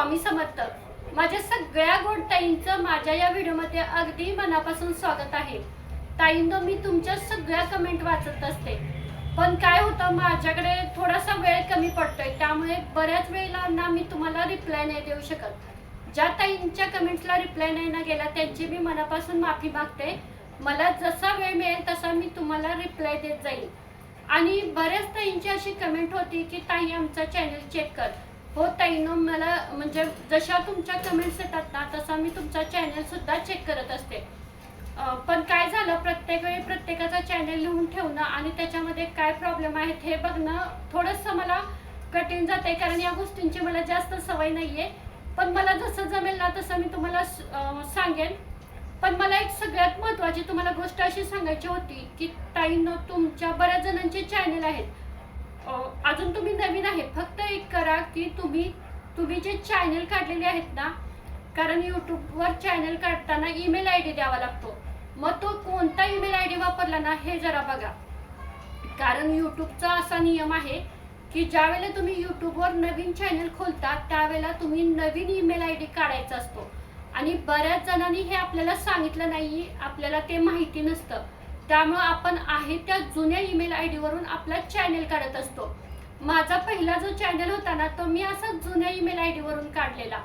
स्वामी समर्थ. माझ्या सगळ्या गोड ताईंचं माझ्या या व्हिडिओमध्ये अगदी मनापासून स्वागत आहे. ताईंनो मी तुमच्या सगळ्या कमेंट वाचत असते. पण काय होतं माझ्याकडे थोडासा वेळ कमी पडतोय त्यामुळे बऱ्याच वेळेला ना मी तुम्हाला रिप्लाय नाही देऊ शकत. ज्या ताईंच्या कमेंट्सला रिप्लाय नाही ना गेला त्यांची मी मनापासून माफी मागते. मला जसा वेळ मिळेल तसा मी तुम्हाला रिप्लाय देत जाईल आणि बऱ्याच ताईंची अशी कमेंट होती की ताई आमचा चॅनल चेक कर. हो ताईनं मला म्हणजे जशा तुमच्या कमेंट्स येतात ना तसा मी तुमचा चॅनल सुद्धा चेक करत असते. पण काय झालं प्रत्येक वेळी प्रत्येकाचा चॅनल लिहून ठेवणं आणि त्याच्यामध्ये काय प्रॉब्लेम आहेत हे बघणं थोडंसं मला कठीण जात आहे कारण या गोष्टींची मला जास्त सवय नाही आहे पण मला जसं जमेल ना तसं मी तुम्हाला स- सांगेन. पण मला एक सगळ्यात महत्त्वाची तुम्हाला गोष्ट अशी सांगायची होती की ताईनं तुमच्या बऱ्याच जणांचे चॅनल आहेत. अजून तुम्ही नवीन आहे. फक्त एक करा की तुम्ही तुम्ही जे चॅनल काढलेले आहेत ना कारण यूट्यूबवर चॅनल काढताना ईमेल आय डी द्यावा लागतो. मग तो कोणता ईमेल आय डी वापरला ना हे जरा बघा. कारण यूट्यूबचा असा नियम आहे की ज्यावेळेला तुम्ही यूट्यूबवर नवीन चॅनल खोलता त्यावेळेला तुम्ही नवीन ईमेल आय डी काढायचा असतो. आणि बऱ्याच जणांनी हे आपल्याला सांगितलं नाही आपल्याला ते माहिती नसतं. त्यामुळं आपण आहे त्या जुन्या ईमेल आय डीवरून आपला चॅनल काढत असतो. माझा पहिला जो चॅनल होता ना तो मी असा जुन्या ईमेल आय डीवरून काढलेला.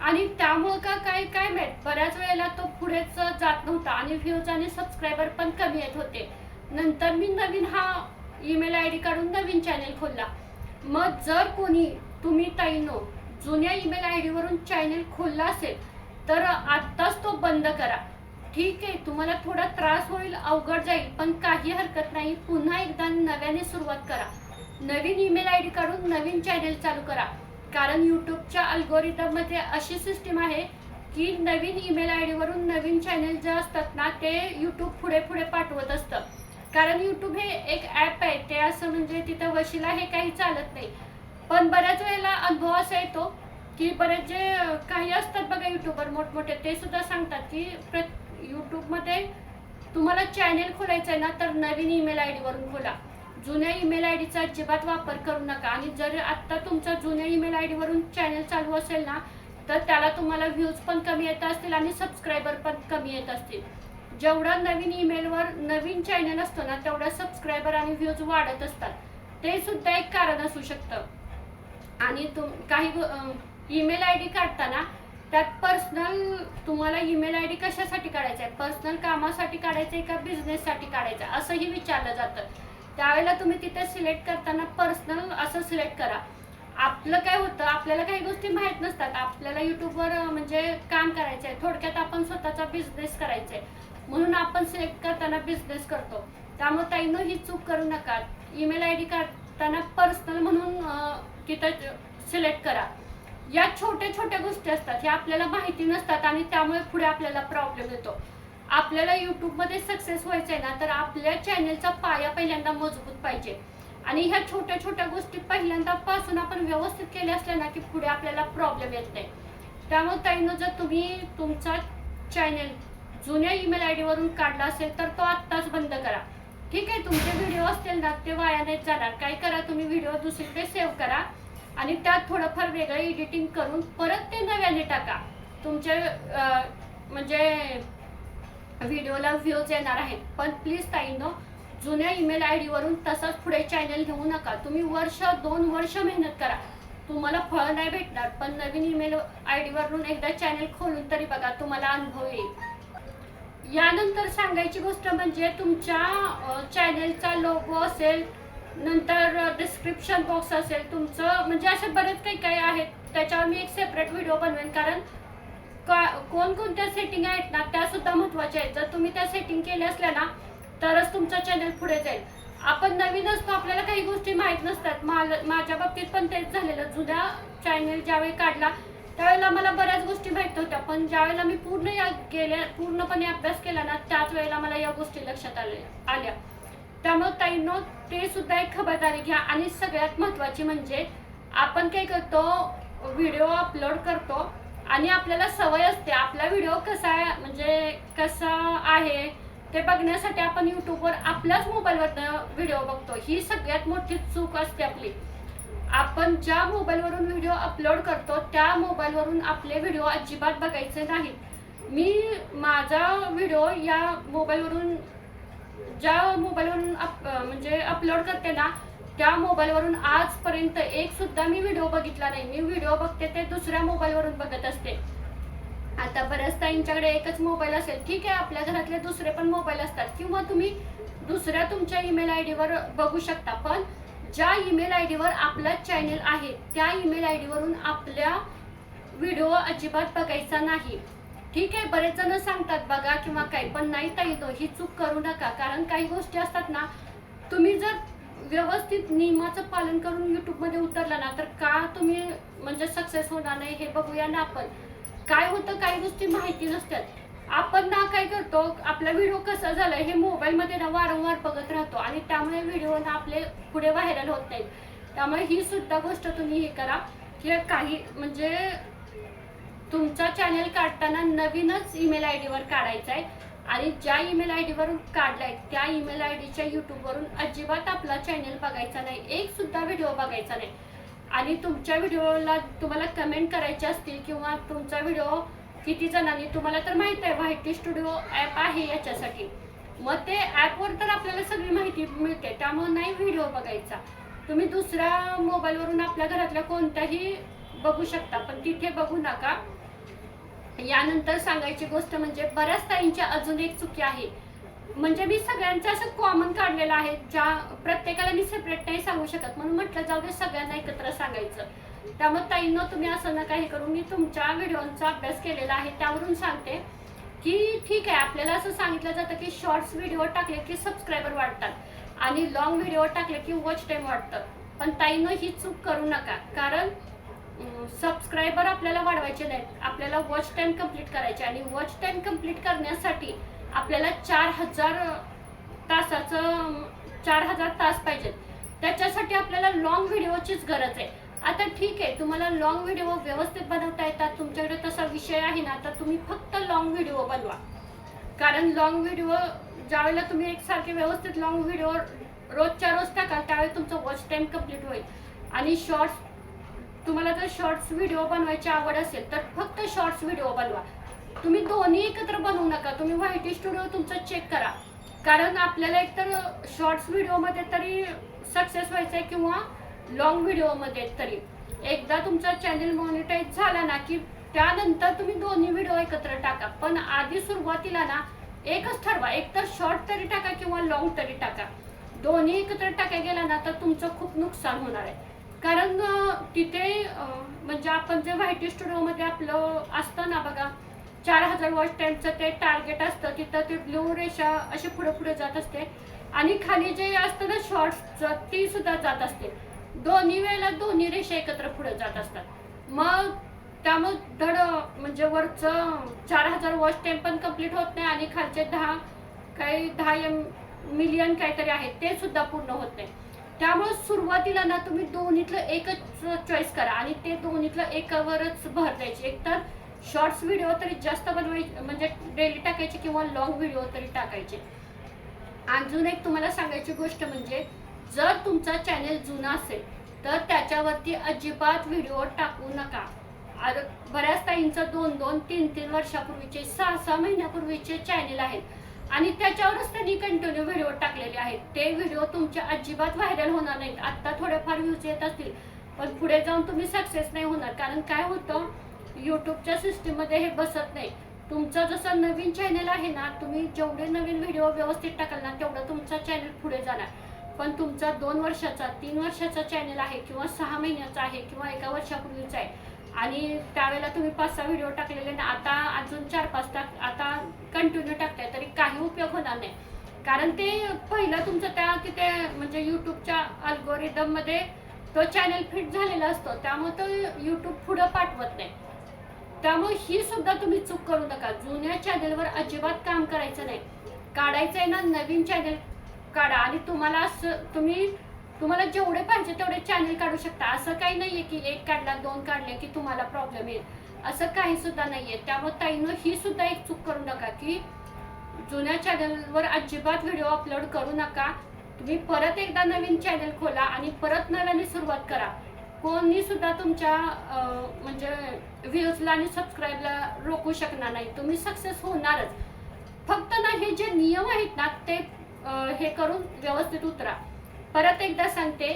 आणि त्यामुळं का काय काय माहीत? बऱ्याच वेळेला तो पुढेच जात नव्हता आणि व्ह्यूज आणि सबस्क्रायबर पण कमी येत होते. नंतर मी नवीन हा ईमेल आय डी काढून नवीन चॅनेल खोलला. मग जर कोणी तुम्ही ताईनो जुन्या ईमेल आय डीवरून चॅनेल खोलला असेल तर आत्ताच तो बंद करा. ठीक आहे तुम्हाला थोडा त्रास होईल अवघड जाईल पण काही हरकत नाही. पुन्हा एकदा नव्याने सुरुवात करा. नवीन ईमेल आय डी काढून नवीन चॅनेल चालू करा. कारण यूट्यूबच्या अल्गोरिदममध्ये अशी सिस्टीम आहे की नवीन ईमेल आय डीवरून नवीन चॅनेल जे असतात ना ते यूट्यूब पुढे पुढे पाठवत असतं. कारण यूट्यूब हे एक ॲप आहे ते असं म्हणजे तिथं वशिला हे काही चालत नाही. पण बऱ्याच वेळेला अनुभव असा येतो की बरेच जे काही असतात बघा यूट्यूबर मोठमोठे ते सुद्धा सांगतात की प्र यूट्यूबमध्ये तुम्हाला चॅनेल खोलायचं आहे ना तर नवीन ईमेल आय डीवरून खोला. जुन्या ईमेल आय डीचा अजिबात वापर करू नका. आणि जर आत्ता तुमचा जुन्या ईमेल आय डीवरून चॅनेल चालू असेल ना तर त्याला तुम्हाला व्ह्यूज पण कमी येत असतील आणि सबस्क्रायबर पण कमी येत असतील. जेवढा नवीन ईमेलवर नवीन चॅनल असतो ना तेवढा सबस्क्रायबर आणि व्ह्यूज वाढत असतात. ते सुद्धा एक कारण असू शकतं. आणि तुम काही ईमेल आय डी काढताना त्यात पर्सनल तुम्हाला ईमेल आय डी कशासाठी काढायचा आहे पर्सनल कामासाठी काढायचं आहे का? बिझनेससाठी काढायचं आहे? असंही विचारलं जातं. त्यावेळेला तुम्ही तिथे सिलेक्ट करताना पर्सनल असं सिलेक्ट करा. आपलं काय होतं? आपल्याला काही गोष्टी माहीत नसतात. आपल्याला यूट्यूबवर म्हणजे काम करायचं आहे. थोडक्यात आपण स्वतःचा बिझनेस करायचा आहे. म्हणून आपण सिलेक्ट करताना बिझनेस करतो. त्यामुळे ताईनं ही चूक करू नका. ईमेल आय डी काढताना पर्सनल म्हणून तिथं सिलेक्ट करा. या छोट्या छोट्या गोष्टी असतात ह्या आपल्याला माहिती नसतात आणि त्यामुळे पुढे आपल्याला प्रॉब्लेम येतो. आपल्याला यूट्यूबमध्ये सक्सेस व्हायचं आहे ना तर आपल्या चॅनलचा पाया पहिल्यांदा मजबूत पाहिजे. आणि ह्या छोट्या छोट्या गोष्टी पहिल्यांदापासून आपण व्यवस्थित केल्या असल्या ना की पुढे आपल्याला प्रॉब्लेम येत नाही. त्यामुळे ताईनं जर तुम्ही तुमचा चॅनल जुन्या ईमेल आय डीवरून काढला असेल तर तो आत्ताच बंद करा. ठीक आहे तुमचे व्हिडिओ असतील ना ते वाया नाहीत जाणार. काय करा तुम्ही व्हिडिओ दुसरीकडे सेव्ह करा. आणि त्यात थोडंफार वेगळं एडिटिंग करून परत ते नव्याने टाका. तुमचे म्हणजे व्हिडिओला व्ह्यूज येणार आहेत. पण प्लीज ताईनो जुन्या ईमेल आय डीवरून तसंच पुढे चॅनल घेऊ नका. तुम्ही वर्ष दोन वर्ष मेहनत करा. तुम्हाला फळ नाही भेटणार पण नवीन ईमेल आय डीवरून एकदा चॅनल खोलून तरी बघा तुम्हाला अनुभव येईल. यानंतर सांगायची गोष्ट म्हणजे तुमच्या चॅनेलचा लोगो असेल नंतर डिस्क्रिप्शन बॉक्स असेल तुमचं. म्हणजे असे बरेच काही काही आहेत. त्याच्यावर मी एक सेपरेट व्हिडिओ बनवेन. कारण का- कोणकोणत्या सेटिंग आहेत ना त्या सुद्धा महत्त्वाच्या आहेत. जर तुम्ही त्या सेटिंग केल्या असल्या ना तरच तुमचा चॅनल पुढे जाईल. आपण नवीन असतो आपल्याला काही गोष्टी माहीत नसतात. मला माझ्या बाबतीत पण तेच झालेलं. जुन्या चॅनल ज्यावेळी काढला त्यावेळेला मला बऱ्याच गोष्टी माहीत होत्या पण ज्यावेळेला मी पूर्ण या गेल्या पूर्णपणे अभ्यास केला ना त्याच वेळेला मला या गोष्टी लक्षात आल्या आल्या. त्यामुळे ताईंनो ते सुद्धा एक खबरदारी घ्या. आणि सगळ्यात महत्वाची म्हणजे आपण काय करतो व्हिडिओ अपलोड करतो. आणि आपल्याला सवय असते आपला व्हिडिओ कसा म्हणजे कसा आहे ते बघण्यासाठी आपण युट्यूबवर आपल्याच मोबाईलवर व्हिडिओ बघतो. ही सगळ्यात मोठी चूक असते आपली. आपण ज्या मोबाईलवरून व्हिडिओ अपलोड करतो त्या मोबाईलवरून आपले व्हिडिओ अजिबात बघायचे नाहीत. मी माझा व्हिडिओ या मोबाईलवरून ज्या मोबाईलवरून अप म्हणजे अपलोड करते ना त्या मोबाईलवरून आजपर्यंत एक सुद्धा मी व्हिडिओ बघितला नाही. मी व्हिडिओ बघते ते दुसऱ्या मोबाईलवरून बघत असते. आता बऱ्याच ताईंच्याकडे एकच मोबाईल असेल ठीक आहे आपल्या घरातले दुसरे पण मोबाईल असतात. किंवा तुम्ही दुसऱ्या तुमच्या ईमेल आय डीवर बघू शकता. पण ज्या ईमेल आय डीवर आपला चॅनेल आहे त्या ईमेल आय डीवरून आपल्या व्हिडिओ अजिबात बघायचा नाही. ठीक आहे बरेच जण सांगतात बघा किंवा काही पण नाही ताई तो ही चूक करू नका. कारण काही गोष्टी असतात ना तुम्ही जर व्यवस्थित नियमाचं पालन करून युट्यूबमध्ये उतरला ना तर का तुम्ही म्हणजे सक्सेस होणार नाही हे बघूया ना आपण. काय होतं काही गोष्टी माहिती नसतात. आपण ना काय करतो आपला व्हिडिओ कसा झाला हे मोबाईलमध्ये ना वारंवार बघत राहतो आणि त्यामुळे व्हिडिओ ना आपले पुढे व्हायरल होत नाहीत. त्यामुळे ही सुद्धा गोष्ट तुम्ही हे करा की काही म्हणजे तुमचा चॅनेल काढताना नवीनच ईमेल आय डीवर काढायचा आहे. आणि ज्या ईमेल आय डीवरून काढलाय त्या ईमेल आय डीच्या यूट्यूबवरून अजिबात आपला चॅनेल बघायचा नाही. एक सुद्धा व्हिडिओ बघायचा नाही. आणि तुमच्या व्हिडिओला तुम्हाला कमेंट करायचे असतील किंवा तुमचा व्हिडिओ किती जणांनी तुम्हाला तर माहीत आहे व्हायटी स्टुडिओ ॲप आहे याच्यासाठी. मग ते ॲपवर तर आपल्याला सगळी माहिती मिळते त्यामुळे नाही व्हिडिओ बघायचा. तुम्ही दुसऱ्या मोबाईलवरून आपल्या घरातल्या कोणत्याही बघू शकता पण तिथे बघू नका. यानंतर सांगायची गोष्ट म्हणजे बऱ्याच ताईंच्या अजून एक चुकी आहे. म्हणजे मी सगळ्यांचं असं कॉमन काढलेलं आहे ज्या प्रत्येकाला मी सेपरेट नाही सांगू शकत. म्हणून म्हटलं जाऊ दे सगळ्यांना एकत्र सांगायचं. त्यामुळे ताईंनो तुम्ही असं नका हे करून मी तुमच्या व्हिडिओचा अभ्यास केलेला आहे. त्यावरून सांगते की ठीक आहे आपल्याला असं सांगितलं जातं की शॉर्ट्स व्हिडिओ टाकले की सबस्क्रायबर वाढतात आणि लॉंग व्हिडिओ टाकले की वॉच टाईम वाढतं. पण ताईनं ही चूक करू नका. कारण सबस्क्रायबर आपल्याला वाढवायचे नाहीत. आपल्याला वॉच टाईम कंप्लीट करायचे आणि वॉच टाईम कंप्लीट करण्यासाठी आपल्याला चार हजार तासाचं चार हजार तास पाहिजेत. त्याच्यासाठी आपल्याला लॉंग व्हिडिओचीच गरज आहे. आता ठीक आहे तुम्हाला लॉंग व्हिडिओ व्यवस्थित बनवता येतात. तुमच्याकडे तसा विषय आहे ना तर तुम्ही फक्त लॉंग व्हिडिओ बनवा. कारण लॉंग व्हिडिओ ज्यावेळेला तुम्ही एकसारखे व्यवस्थित लॉंग व्हिडिओ रोजच्या रोज टाकाल त्यावेळी तुमचं वॉच टाईम कंप्लीट होईल. आणि शॉर्ट्स तुम्हाला जर शॉर्ट्स व्हिडिओ बनवायची आवड असेल तर फक्त शॉर्ट्स व्हिडिओ बनवा. तुम्ही दोन्ही एकत्र बनवू नका. तुम्ही व्हायटी स्टुडिओ तुमचं चेक करा. कारण आपल्याला एकतर शॉर्ट्स व्हिडिओमध्ये तरी सक्सेस व्हायचं आहे किंवा लॉंग व्हिडिओमध्ये तरी. एकदा तुमचा चॅनल मॉनिटाईज झाला ना की त्यानंतर तुम्ही दोन्ही व्हिडिओ एकत्र टाका. पण आधी सुरुवातीला ना एकच ठरवा. एक तर शॉर्ट तरी टाका किंवा लॉंग तरी टाका. दोन्ही एकत्र टाकाय गेला ना तर तुमचं खूप नुकसान होणार आहे. कारण तिथे म्हणजे आपण जे व्हायटी स्टुडिओमध्ये आपलं असतं ना बघा चार हजार वॉच टाईमचं ते टार्गेट असतं तिथं ते ब्लू रेषा अशी पुढे पुढे जात असते. आणि खाली जे असतं ना शॉर्ट्सचं ती सुद्धा जात असते. दोन्ही वेळेला दोन्ही रेषा एकत्र पुढे जात असतात. मग त्यामुळे धड म्हणजे वरचं चार हजार वॉच टाईम पण कंप्लीट होत नाही आणि खालचे दहा काही दहा एम मिलियन काहीतरी आहेत ते सुद्धा पूर्ण होत नाही. त्यामुळे सुरुवातीला ना तुम्ही दोन्हीतलं एकच चॉईस करा आणि ते दोन्हीतलं एकावरच भर द्यायची. एक तर शॉर्ट्स व्हिडिओ तरी जास्त बनवायचे म्हणजे डेली टाकायचे किंवा लॉंग व्हिडिओ तरी टाकायचे. अजून एक तुम्हाला सांगायची गोष्ट म्हणजे जर तुमचा चॅनेल जुना असेल तर त्याच्यावरती अजिबात व्हिडिओ टाकू नका. बऱ्याच ताईंचं दोन दोन तीन तीन वर्षापूर्वीचे सहा सहा महिन्यापूर्वीचे चॅनेल आहेत. आणि त्याच्यावरच त्यांनी कंटिन्यू व्हिडिओ टाकलेले आहेत. ते व्हिडिओ तुमच्या अजिबात व्हायरल होणार नाहीत. आत्ता थोडेफार व्ह्यूज येत असतील. पण पुढे जाऊन तुम्ही सक्सेस नाही होणार. कारण काय होतं? यूट्यूबच्या सिस्टीममध्ये हे बसत नाही. तुमचं जसं नवीन चॅनल आहे ना तुम्ही जेवढे नवीन व्हिडिओ व्यवस्थित टाकाल ना तेवढं तुमचा चॅनल पुढे जाणार. पण तुमचा दोन वर्षाचा तीन वर्षाचा चॅनल आहे किंवा सहा महिन्याचा आहे किंवा एका वर्षापूर्वीचा आहे. आणि त्यावेळेला तुम्ही पाच सहा व्हिडिओ टाकलेले ना आता अजून चार पाच टाक आता कंटिन्यू टाकताय तरी काही उपयोग होणार नाही. कारण ते पहिलं तुमचं त्या तिथे म्हणजे यूट्यूबच्या अल्गोरिदममध्ये तो चॅनल फिट झालेला असतो त्यामुळे तो यूट्यूब पुढं पाठवत नाही. त्यामुळे ही सुद्धा तुम्ही चूक करू नका. जुन्या चॅनलवर अजिबात काम करायचं नाही. काढायचं आहे ना नवीन चॅनल काढा. आणि तुम्हाला असं तुम्ही तुम्हाला जेवढे पाहिजे तेवढे चॅनल काढू शकता. असं काही नाहीये की एक काढला दोन काढले की तुम्हाला प्रॉब्लेम येईल. असं काही सुद्धा नाहीये. त्यामुळे ताईनं ही सुद्धा एक चूक करू नका की जुन्या चॅनलवर अजिबात व्हिडिओ अपलोड करू नका. तुम्ही परत एकदा नवीन चॅनल खोला आणि परत नव्याने सुरुवात करा. कोणी सुद्धा तुमच्या म्हणजे व्ह्यूजला आणि सबस्क्राईबला रोखू शकणार नाही. तुम्ही सक्सेस होणारच. फक्त ना हे जे नियम आहेत ना ते हे करून व्यवस्थित उतरा. परत एकदा सांगते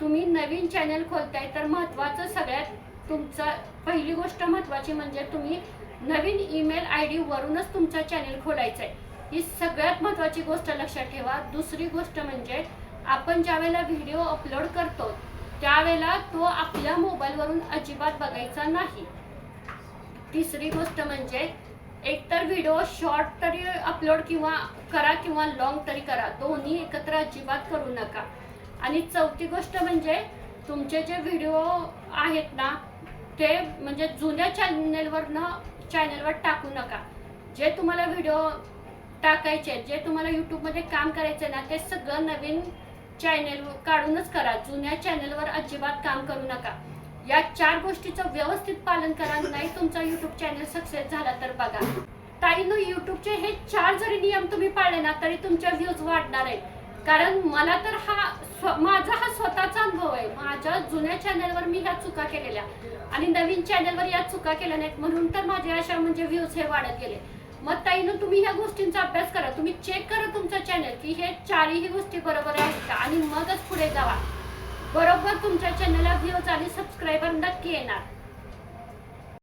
तुम्ही नवीन चॅनल खोलताय तर महत्त्वाचं सगळ्यात तुमचं पहिली गोष्ट महत्त्वाची म्हणजे तुम्ही नवीन ईमेल आय डी वरूनच तुमचा चॅनल खोलायचं आहे ही सगळ्यात महत्त्वाची गोष्ट लक्षात ठेवा. दुसरी गोष्ट म्हणजे आपण ज्यावेळेला व्हिडिओ अपलोड करतो त्यावेळेला तो आपल्या मोबाईलवरून अजिबात बघायचा नाही. तिसरी गोष्ट म्हणजे एकतर व्हिडिओ शॉर्ट तरी अपलोड किंवा करा किंवा लॉंग तरी करा. दोन्ही एकत्र अजिबात करू नका. आणि चौथी गोष्ट म्हणजे तुमचे जे व्हिडिओ आहेत ना ते म्हणजे जुन्या चॅनेलवरनं चॅनलवर टाकू नका. जे तुम्हाला व्हिडिओ टाकायचे आहेत, जे तुम्हाला यूट्यूबमध्ये काम करायचं आहे ना ते सगळं नवीन चॅनेल काढूनच करा. जुन्या चॅनलवर अजिबात काम करू नका. या चार गोष्टीचं व्यवस्थित पालन करा. नाही तुमचा युट्यूब चॅनल सक्सेस झाला तर बघा. ताईनो युट्यूबचे हे चार जरी नियम तुम्ही पाळले ना तरी तुमच्या व्ह्यूज वाढणार आहेत. कारण मला तर हा स्व- माझा हा स्वतःचा अनुभव आहे. माझ्या जुन्या चॅनलवर मी ह्या चुका केलेल्या आणि नवीन चॅनलवर या चुका केल्या नाहीत. म्हणून तर माझ्या अशा म्हणजे व्ह्यूज हे वाढत गेले. मग ताईनं तुम्ही ह्या गोष्टींचा अभ्यास करा. तुम्ही चेक करा तुमचं चॅनल की हे चारही गोष्टी बरोबर आहेत का? आणि मगच पुढे जावा. बरोबर तुमच्या चॅनलला व्ह्यूज आणि सबस्क्रायबर नक्की येणार.